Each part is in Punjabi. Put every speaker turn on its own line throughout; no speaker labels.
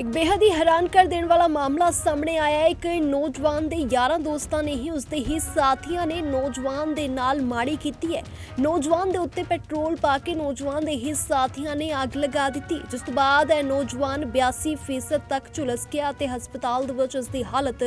ਇੱਕ ਬੇहद ਹੀ ਹੈਰਾਨ ਕਰ ਦੇਣ ਵਾਲਾ ਮਾਮਲਾ ਸਾਹਮਣੇ ਆਇਆ ਹੈ। ਇੱਕ ਨੌਜਵਾਨ ਦੇ ਯਾਰਾਂ ਦੋਸਤਾਂ ਨੇ ਹੀ ਉਸਦੇ ਹੀ ਸਾਥੀਆਂ ਨੇ ਨੌਜਵਾਨ ਦੇ ਨਾਲ ਮਾੜੀ ਕੀਤੀ ਹੈ। ਨੌਜਵਾਨ ਦੇ ਉੱਤੇ ਪੈਟਰੋਲ ਪਾ ਕੇ ਨੌਜਵਾਨ ਦੇ ਹੀ ਸਾਥੀਆਂ ਨੇ ਅੱਗ ਲਗਾ ਦਿੱਤੀ। ਜਿਸ ਤੋਂ ਬਾਅਦ ਇਹ ਨੌਜਵਾਨ 82% ਤੱਕ ਝੁਲਸ ਗਿਆ ਤੇ ਹਸਪਤਾਲ ਦੇ ਵਿੱਚ ਉਸ ਦੀ ਹਾਲਤ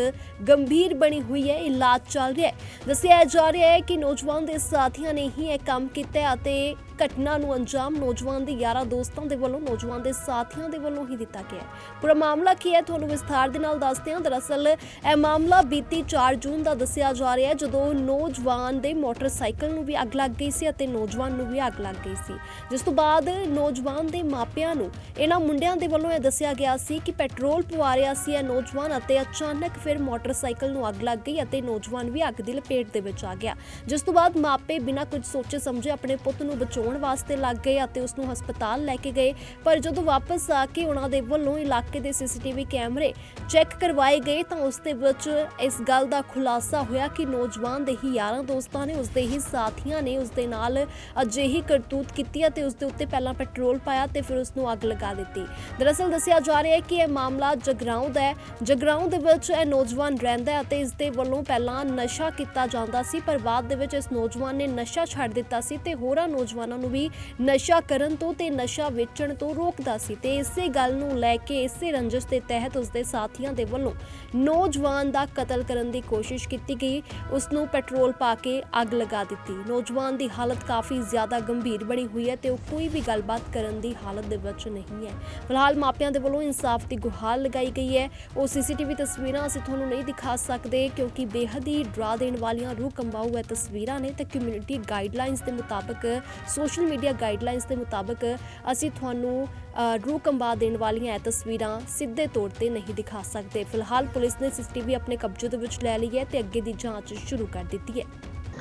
ਗੰਭੀਰ ਬਣੀ ਹੋਈ ਹੈ। ਇਲਾਜ ਚੱਲ ਰਿਹਾ ਹੈ। ਦੱਸਿਆ ਜਾ ਰਿਹਾ ਹੈ ਕਿ ਨੌਜਵਾਨ ਦੇ ਸਾਥੀਆਂ ਨੇ ਹੀ ਇਹ ਕੰਮ ਕੀਤਾ ਅਤੇ ਘਟਨਾ ਨੂੰ ਅੰਜਾਮ ਨੌਜਵਾਨ ਦੇ ਯਾਰਾਂ ਦੋਸਤਾਂ ਦੇ ਵੱਲੋਂ ਨੌਜਵਾਨ ਦੇ ਸਾਥੀਆਂ ਦੇ ਵੱਲੋਂ ਹੀ ਦਿੱਤਾ ਗਿਆ ਪੂਰਾ ਮਾਮਲਾ ਕੀ ਹੈ? ਤੁਹਾਨੂੰ ਵਿਸਥਾਰ ਦੇ ਨਾਲ ਦੱਸਦੇ ਹਾਂ। ਦਰਅਸਲ, ਇਹ ਮਾਮਲਾ ਬੀਤੀ 4 ਜੂਨ ਦਾ ਦੱਸਿਆ ਜਾ ਰਿਹਾ ਹੈ, ਜਦੋਂ ਨੌਜਵਾਨ ਦੇ ਮੋਟਰਸਾਈਕਲ ਨੂੰ ਵੀ ਅੱਗ ਲੱਗ ਗਈ ਸੀ ਅਤੇ ਨੌਜਵਾਨ ਨੂੰ ਵੀ ਅੱਗ ਲੱਗ ਗਈ ਸੀ। ਜਿਸ ਤੋਂ ਬਾਅਦ ਨੌਜਵਾਨ ਦੇ ਮਾਪਿਆਂ ਨੂੰ ਇਹਨਾਂ ਮੁੰਡਿਆਂ ਦੇ ਵੱਲੋਂ ਇਹ ਦੱਸਿਆ ਗਿਆ ਸੀ ਕਿ ਪੈਟਰੋਲ ਪਵਾ ਰਿਹਾ ਸੀ ਇਹ ਨੌਜਵਾਨ ਅਤੇ ਅਚਾਨਕ ਫਿਰ ਮੋਟਰਸਾਈਕਲ ਨੂੰ ਅੱਗ ਲੱਗ ਗਈ ਅਤੇ ਨੌਜਵਾਨ ਵੀ ਅੱਗ ਦੀ ਲਪੇਟ ਦੇ ਵਿੱਚ ਆ ਗਿਆ। ਜਿਸ ਤੋਂ ਬਾਅਦ ਮਾਪੇ ਬਿਨਾਂ ਕੁਝ ਸੋਚੇ ਸਮਝੇ ਆਪਣੇ ਪੁੱਤ ਨੂੰ ਬਚਾਉਣ ਵਾਸਤੇ ਲੱਗ ਗਏ ਅਤੇ ਉਸ ਨੂੰ ਹਸਪਤਾਲ ਲੈ ਕੇ ਗਏ। ਪਰ ਜਦੋਂ ਵਾਪਸ ਆ ਕੇ ਉਹਨਾਂ ਦੇ ਵੱਲੋਂ ਇਲਾਕੇ ਦੇ ਸੀਸੀਟੀਵੀ ਕੈਮਰੇ ਚੈੱਕ ਕਰਵਾਏ ਗਏ ਤਾਂ ਉਸ ਦੇ ਵਿੱਚ ਇਸ ਗੱਲ ਦਾ ਖੁਲਾਸਾ ਹੋਇਆ ਕਿ ਨੌਜਵਾਨ ਦੇ ਹੀ ਯਾਰਾਂ ਦੋਸਤਾਂ ਨੇ, ਉਸ ਦੇ ਹੀ ਸਾਥੀਆਂ ਨੇ ਉਸ ਦੇ ਨਾਲ ਅਜਿਹੀ ਕਰਤੂਤ ਕੀਤੀ ਅਤੇ ਉਸ ਦੇ ਉੱਤੇ ਪਹਿਲਾਂ ਪੈਟਰੋਲ ਪਾਇਆ ਤੇ ਫਿਰ ਉਸ ਨੂੰ ਅੱਗ ਲਗਾ ਦਿੱਤੀ। ਦਰਅਸਲ ਦੱਸਿਆ ਜਾ ਰਿਹਾ ਹੈ ਕਿ ਇਹ ਮਾਮਲਾ ਜਗਰਾਉਂ ਦਾ ਹੈ। ਜਗਰਾਉਂ ਦੇ ਵਿੱਚ ਇਹ ਨੌਜਵਾਨ ਰਹਿੰਦਾ ਅਤੇ ਇਸ ਦੇ ਵੱਲੋਂ ਪਹਿਲਾਂ ਨਸ਼ਾ ਕੀਤਾ ਜਾਂਦਾ ਸੀ, ਪਰ ਬਾਅਦ ਦੇ ਵਿੱਚ ਇਸ ਨੌਜਵਾਨ ਨੇ ਨਸ਼ਾ ਛੱਡ ਦਿੱਤਾ ਸੀ ਤੇ ਹੋਰਾਂ ਨੌਜਵਾਨਾਂ ਨੂੰ ਵੀ ਨਸ਼ਾ ਕਰਨ ਤੋਂ ਤੇ ਨਸ਼ਾ ਵੇਚਣ ਤੋਂ ਰੋਕਦਾ ਸੀ ਤੇ ਇਸੇ ਗੱਲ ਨੂੰ ਲੈ ਕੇ ਇਸੇ ਰੰਜਿਸ਼ ਦੇ ਤਹਿਤ ਉਸ ਦੇ ਸਾਥੀਆਂ ਦੇ ਵੱਲੋਂ ਨੌਜਵਾਨ ਦਾ ਕਤਲ ਕਰਨ ਦੀ ਕੋਸ਼ਿਸ਼ ਕੀਤੀ ਗਈ। ਉਸ ਨੂੰ ਪੈਟਰੋਲ ਪਾ ਕੇ ਅੱਗ ਲਗਾ ਦਿੱਤੀ। ਨੌਜਵਾਨ ਦੀ ਹਾਲਤ ਕਾਫੀ ਜ਼ਿਆਦਾ ਗੰਭੀਰ ਬਣੀ ਹੋਈ ਹੈ ਤੇ ਉਹ ਕੋਈ ਵੀ ਗੱਲਬਾਤ ਕਰਨ ਦੀ ਹਾਲਤ ਦੇ ਵਿੱਚ ਨਹੀਂ ਹੈ। ਫਿਲਹਾਲ ਮਾਪਿਆਂ ਦੇ ਵੱਲੋਂ ਇਨਸਾਫ ਦੀ ਗੁਹਾਰ ਲਗਾਈ ਗਈ ਹੈ। ਉਹ ਸੀਸੀਟੀਵੀ ਤਸਵੀਰਾਂ ਅਸੀਂ ਤੁਹਾਨੂੰ ਨਹੀਂ ਦਿਖਾ ਸਕਦੇ ਕਿਉਂਕਿ ਬੇਹੱਦ ਹੀ ਡਰਾ ਦੇਣ ਵਾਲੀਆਂ ਰੂਹ ਕੰਬਾਊ ਇਹ ਤਸਵੀਰਾਂ ਨੇ ਤੇ ਕਮਿਊਨਿਟੀ ਗਾਈਡਲਾਈਨਸ ਦੇ ਮੁਤਾਬਕ ਸੋਸ਼ਲ ਮੀਡੀਆ ਗਾਈਡਲਾਈਨਸ ਦੇ ਮੁਤਾਬਕ ਅਸੀਂ ਤੁਹਾਨੂੰ ਰੂਹ ਕੰਬਾ ਦੇਣ ਵਾਲੀਆਂ ਇਹ ਤਸਵੀਰਾਂ ਸਿੱਧੇ ਤੌਰ ਤੇ ਨਹੀਂ ਦਿਖਾ ਸਕਦੇ। ਫਿਲਹਾਲ ਪੁਲਿਸ ਨੇ ਸੀਸੀਟੀਵੀ ਆਪਣੇ ਕਬਜ਼ੇ ਦੇ ਵਿੱਚ ਲੈ ਲਈ ਹੈ ਤੇ ਅੱਗੇ ਦੀ ਜਾਂਚ ਸ਼ੁਰੂ ਕਰ ਦਿੱਤੀ ਹੈ।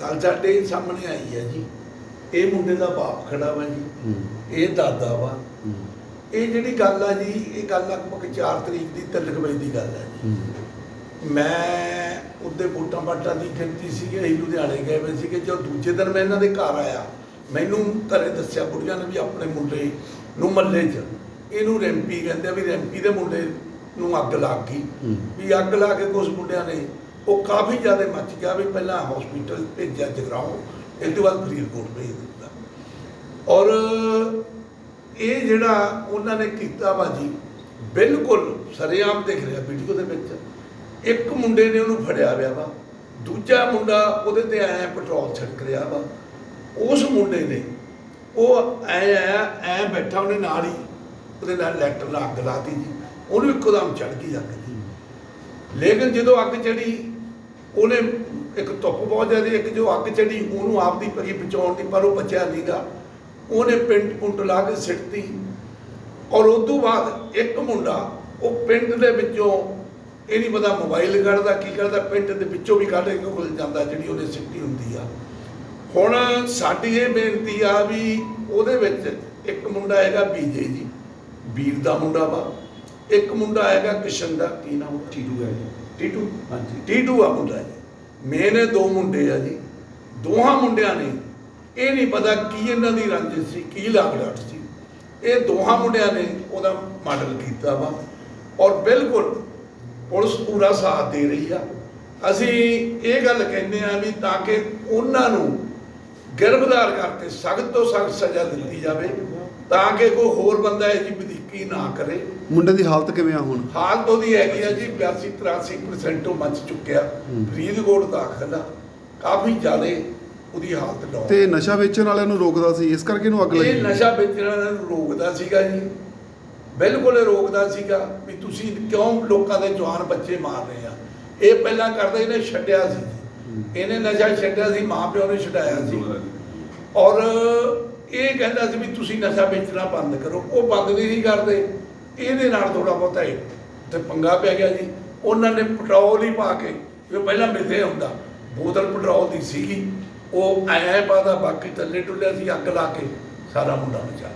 ਗੱਲ ਸਾਡੇ ਸਾਹਮਣੇ ਆਈ ਹੈ ਜੀ। ਇਹ ਮੁੰਡੇ ਦਾ ਬਾਪ ਖੜਾ ਵਾ ਜੀ। ਇਹ ਦਾਦਾ ਵਾ। ਇਹ ਜਿਹੜੀ ਗੱਲ ਆ ਜੀ ਇਹ ਗੱਲ ਲਗਭਗ 4 ਤਰੀਕ ਦੀ ਤਿਲਕ ਵਜੇ ਦੀ ਗੱਲ ਹੈ ਜੀ। ਮੈਂ ਉੱਤੇ ਬੂਟਾਂ ਬਾਟਾਂ ਦੀ ਗਿਣਤੀ ਸੀਗੀ ਅਸੀਂ ਲੁਧਿਆਣੇ ਗਏ ਹੋਏ ਸੀਗੇ। ਜੋ ਦੂਜੇ ਦਿਨ ਮੈਂ ਇਹਨਾਂ ਦੇ ਘਰ ਆਇਆ ਮੈਨੂੰ ਘਰੇ ਦੱਸਿਆ ਬੁੜੀਆਂ ਨੇ ਵੀ ਆਪਣੇ ਮੁੰਡੇ ਨੂੰ ਮੱਲੇ 'ਚ। ਇਹਨੂੰ ਰੈਂਪੀ ਕਹਿੰਦੇ ਆ ਵੀ ਰੈਂਪੀ ਦੇ ਮੁੰਡੇ ਨੂੰ ਅੱਗ ਲੱਗ ਗਈ। ਵੀ ਅੱਗ ਲਾ ਕੇ ਕੁਝ ਮੁੰਡਿਆਂ ਨੇ ਉਹ ਕਾਫੀ ਜ਼ਿਆਦਾ ਮੱਚ ਗਿਆ ਵੀ ਪਹਿਲਾਂ ਹਸਪੀਟਲ ਭੇਜਿਆ ਜਗਰਾਉਂ ਇਹ ਤੋਂ ਬਾਅਦ ਫਰੀਦਕੋਟ ਭੇਜ ਦਿੱਤਾ। ਔਰ ਇਹ ਜਿਹੜਾ ਉਹਨਾਂ ਨੇ ਕੀਤਾ ਵਾ ਜੀ ਬਿਲਕੁਲ ਸਰੇਆਮ ਦਿਖ ਰਿਹਾ ਵੀਡੀਓ ਦੇ ਵਿੱਚ। ਇੱਕ ਮੁੰਡੇ ਨੇ ਉਹਨੂੰ ਫੜਿਆ ਹੋਇਆ ਵਾ ਦੂਜਾ ਮੁੰਡਾ ਉਹਦੇ ਤੇ ਐ ਪੈਟਰੋਲ ਛਿੜਕ ਰਿਹਾ ਵਾ। ਉਸ ਮੁੰਡੇ ਨੇ ਉਹ ਐ ਆਇਆ ਐ ਬੈਠਾ ਉਹਨੇ ਨਾਲ ਹੀ, ਉਹਦੇ ਨਾਲ ਲੈਟਰ ਨਾਲ ਅੱਗ ਲਾਤੀ ਜੀ। ਉਹਨੂੰ ਇੱਕਦਮ ਚੜ ਗਈ ਅੱਗ ਦੀ ਲੇਕਿਨ ਜਦੋਂ ਅੱਗ ਚੜੀ, ਉਹਨੇ ਇੱਕ ਧੁੱਪ ਬਹੁਤ ਜ਼ਿਆਦਾ ਇੱਕ ਜੋ ਅੱਗ ਚੜੀ, ਉਹਨੂੰ ਆਪਦੀ ਪਰੀ ਬਚਾਉਣ ਦੀ, ਪਰ ਉਹ ਬਚਿਆ ਨਹੀਂਗਾ ਉਹਨੇ ਪਿੰਡ ਪੁੰਟ ਲਾ ਕੇ ਸਿੱਟਤੀ। ਔਰ ਉਸ ਤੋਂ ਬਾਅਦ ਇੱਕ ਮੁੰਡਾ, ਉਹ ਪਿੰਡ ਦੇ ਵਿੱਚੋਂ, ਇਹ ਨਹੀਂ ਪਤਾ ਮੋਬਾਈਲ ਕੱਢਦਾ, ਕੀ ਕਰਦਾ ਪਿੰਡ ਦੇ ਵਿੱਚੋਂ ਵੀ ਕੱਢ ਕੇ ਖੁੱਲ ਜਾਂਦਾ ਜਿਹੜੀ ਉਹਨੇ ਸਿੱਟੀ ਹੁੰਦੀ ਆ। ਹੁਣ ਸਾਡੀ ਇਹ ਬੇਨਤੀ ਆ ਵੀ ਉਹਦੇ ਵਿੱਚ ਇੱਕ ਮੁੰਡਾ ਹੈਗਾ ਬੀਜੇ ਜੀ। ਵੀਰ ਦਾ ਮੁੰਡਾ ਵਾ। ਇੱਕ ਮੁੰਡਾ ਹੈਗਾ ਕਿਸ਼ਨ ਦਾ। ਕੀ ਨਾਮ? ਟੀਟੂ ਹੈ ਜੀ। ਟੀਟੂ? ਹਾਂਜੀ। ਟੀਟੂ ਆ ਮੁੰਡਾ ਜੀ। ਮੇਨ ਦੋ ਮੁੰਡੇ ਆ ਜੀ। ਦੋਹਾਂ ਮੁੰਡਿਆਂ ਨੇ ਇਹ ਨਹੀਂ ਪਤਾ ਕੀ ਇਹਨਾਂ ਦੀ ਰੰਜਿਸ਼ ਸੀ ਕੀ ਲਾਗੜਾਟ ਸੀ। ਇਹ ਦੋਹਾਂ ਮੁੰਡਿਆਂ ਨੇ ਉਹਦਾ ਮਾਡਲ ਕੀਤਾ ਵਾ। ਔਰ ਬਿਲਕੁਲ ਪੁਲਿਸ ਪੂਰਾ ਸਾਥ ਦੇ ਰਹੀ ਆ। ਅਸੀਂ ਇਹ ਗੱਲ ਕਹਿੰਦੇ ਆ ਵੀ ਤਾਂ ਕਿ ਉਹਨਾਂ ਨੂੰ ਗਿਰਫਤਾਰ ਕਰਕੇ ਸਖਤ ਤੋਂ ਸਖਤ ਸਜ਼ਾ ਦਿੱਤੀ ਜਾਵੇ ਤਾਂ ਕਿ ਕੋਈ ਹੋਰ ਬੰਦਾ ਇਹ ਜੀ ਵਧੀਕੀ ਨਾ ਕਰੇ।
ਮੁੰਡੇ ਦੀ ਹਾਲਤ ਕਿਵੇਂ ਆ ਹੁਣ?
ਹਾਲਤ ਉਹਦੀ ਹੈਗੀ ਆ ਜੀ 82 83% ਉਹ ਮੱਚ ਚੁੱਕਿਆ। ਫਰੀਦਕੋਟ ਦਾਖਲ ਆ ਕਾਫੀ ਜ਼ਿਆਦਾ ਉਹਦੀ ਹਾਲਤ ਡਾਊਨ
ਤੇ ਨਸ਼ਾ ਵੇਚਣ ਵਾਲਿਆਂ ਨੂੰ ਰੋਕਦਾ ਸੀ ਇਸ ਕਰਕੇ ਇਹਨੂੰ ਅੱਗ ਲੱਗੀ।
ਇਹ ਨਸ਼ਾ ਵੇਚਣ ਵਾਲਿਆਂ ਨੂੰ ਰੋਕਦਾ ਸੀਗਾ ਜੀ। ਬਿਲਕੁਲ ਰੋਕਦਾ ਸੀਗਾ ਵੀ ਤੁਸੀਂ ਕਿਉਂ ਲੋਕਾਂ ਦੇ ਜਵਾਨ ਬੱਚੇ ਮਾਰ ਰਹੇ ਆ। ਇਹ ਪਹਿਲਾਂ ਕਰਦਾ ਇਹਨੇ ਛੱਡਿਆ ਸੀ ਇਹਨੇ ਨਸ਼ਾ ਛੱਡਿਆ ਸੀ ਮਾਂ ਪਿਓ ਨੇ ਛਡਾਇਆ ਸੀ। ਔਰ ਇਹ ਕਹਿੰਦਾ ਸੀ ਵੀ ਤੁਸੀਂ ਨਸ਼ਾ ਵੇਚਣਾ ਬੰਦ ਕਰੋ। ਉਹ ਬੰਦ ਨਹੀਂ ਸੀ ਕਰਦੇ। ਇਹਦੇ ਨਾਲ ਥੋੜਾ ਬਹੁਤਾ ਹੀ ਤੇ ਪੰਗਾ ਪੈ ਗਿਆ ਜੀ। ਉਹਨਾਂ ਨੇ ਪੈਟਰੋਲ ਹੀ ਪਾ ਕੇ ਜੋ ਪਹਿਲਾਂ ਮਿੱਥੇ ਹੁੰਦਾ। ਬੋਤਲ ਪੈਟਰੋਲ ਦੀ ਸੀਗੀ। ਉਹ ਐ ਪਾਦਾ ਬਾਕੀ ਥੱਲੇ ਟੁੱਲਿਆ ਸੀ ਅੱਗ ਲਾ ਕੇ ਸਾਰਾ ਮੁੰਡਾ ਬਚਾ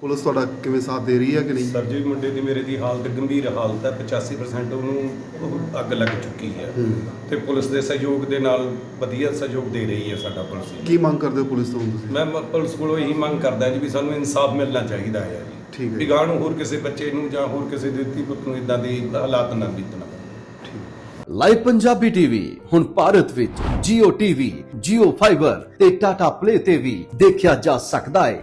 ਪੁਲਿਸ ਤੁਹਾਡਾ ਕਿਵੇਂ ਸਾਥ ਦੇ ਰਹੀ ਹੈ ਕਿ ਨਹੀਂ?
ਸਰ ਜੀ ਮੁੰਡੇ ਦੀ ਮੇਰੇ ਦੀ ਹਾਲਤ ਗੰਭੀਰ ਹਾਲਤ ਹੈ 85% ਉਹਨੂੰ ਉਹ ਅੱਗ ਲੱਗ ਚੁੱਕੀ ਹੈ। ਤੇ ਪੁਲਿਸ ਦੇ ਸਹਿਯੋਗ ਦੇ ਨਾਲ ਵਧੀਆ ਸਹਿਯੋਗ ਦੇ ਰਹੀ ਹੈ ਸਾਡਾ ਪੁਲਿਸ।
ਕੀ ਮੰਗ ਕਰਦੇ ਹੋ ਪੁਲਿਸ ਤੋਂ ਤੁਸੀਂ?
ਮੈਂ ਮ- ਪੁਲਿਸ ਕੋਲੋਂ ਇਹੀ ਮੰਗ ਕਰਦਾ ਜੀ ਵੀ ਸਾਨੂੰ ਇਨਸਾਫ ਮਿਲਣਾ ਚਾਹੀਦਾ ਹੈ ਜੀ।
ਠੀਕ ਹੈ।
ਵੀ ਗਾਂ ਨੂੰ ਹੋਰ ਕਿਸੇ ਬੱਚੇ ਨੂੰ ਜਾਂ ਹੋਰ ਕਿਸੇ ਦੇ ਧੀ ਪੁੱਤ ਨੂੰ ਇਦਾਂ ਦੀ ਹਾਲਾਤ ਨਾ ਬੀਤਣਾ।
ਲਾਈਵ ਪੰਜਾਬੀ ਟੀਵੀ ਹੁਣ ਭਾਰਤ ਵਿੱਚ Jio TV, Jio Fiber ਤੇ Tata Play ਤੇ ਵੀ ਦੇਖਿਆ ਜਾ ਸਕਦਾ ਹੈ।